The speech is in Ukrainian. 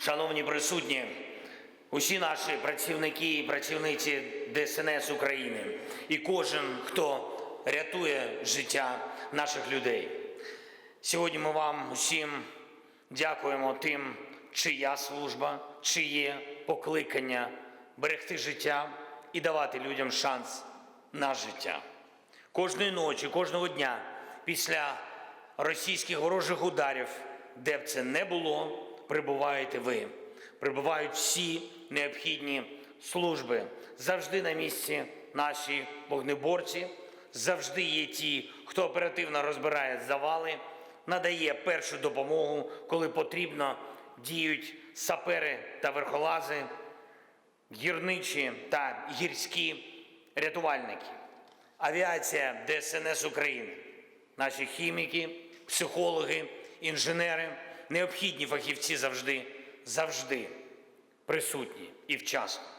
Шановні присутні, усі наші працівники і працівниці ДСНС України і кожен, хто рятує життя наших людей. Сьогодні ми вам усім дякуємо тим, чия служба, чиє покликання берегти життя і давати людям шанс на життя. Кожної ночі, кожного дня після російських ворожих ударів, де б це не було, прибуваєте ви. Прибувають всі необхідні служби. Завжди на місці наші вогнеборці, завжди є ті, хто оперативно розбирає завали, надає першу допомогу, коли потрібно, діють сапери та верхолази, гірничі та гірські рятувальники, авіація ДСНС України, наші хіміки, психологи, інженери, необхідні фахівці завжди, завжди присутні і вчасно.